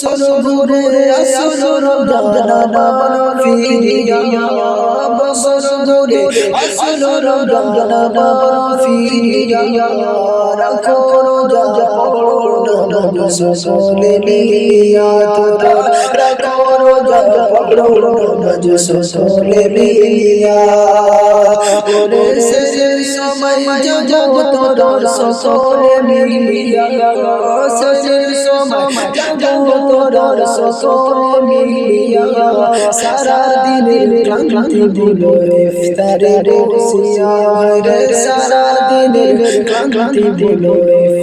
আসল ঘুরে আসল রমজান ফিরিয়া বসল ঘুরে আসল রমজান ফিরিয়া রাখো রোজা পড়ো নামাজ সকলে মিলিয়া তোরা রাখো রোজা পড়ো নামাজ সকলে মিলিয়া সারা দিনের সারা দিনের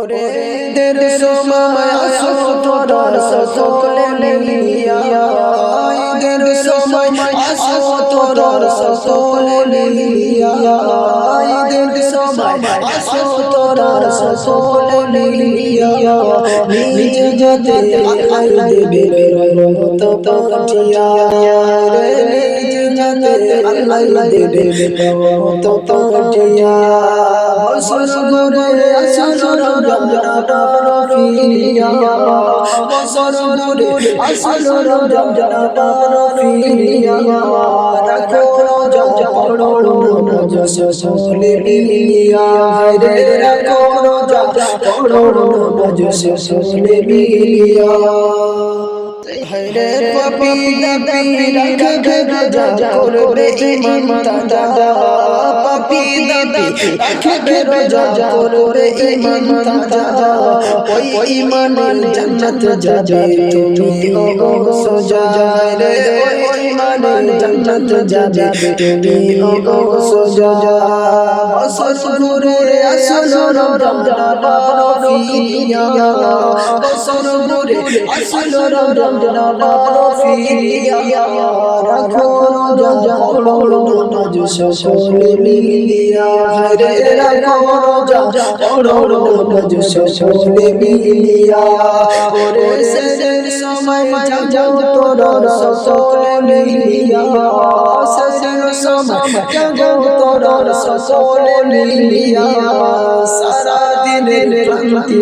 ওরে দের সময় আসো সকলে মিলিয়া দের সময় আসো সকলে মিলিয়া দের সময় আসো সকলে মিলিয়া নিজ যেতে আল্লাহ দেবে রহমত পাঠিয়া রে যেতে আল্লাহ দেবে রহমত পাঠিয়া বসর করে আসল রমজান ফিরিয়া বসর করে আসল রমজান ফিরিয়া রাখো রোজা পড়ো নামাজ সকলে মিলিয়া রে রাখো রোজা পড়ো নামাজ সকলে মিলিয়া হরে পাপি দাপি রাখে রোজা করবে ইমান দাদা পাপি দাপি রাখে রোজা করবে ইমান দাদা ওই ইমানের জান্নাত যাবে তুমি ও সোজায় রে ওই ইমানের জান্নাত যাবে তুমি ও সোজা বসর ঘুরে আসল রমজান ফিরিয়া বসর ঘুরে আসল রমজান ফিরিয়া রাখো রোজা পড়ো নামাজ সকলে মিলিয়া রে রাখো রোজা পড়ো নামাজ সকলে মিলিয়া ওরে ক্লান্তি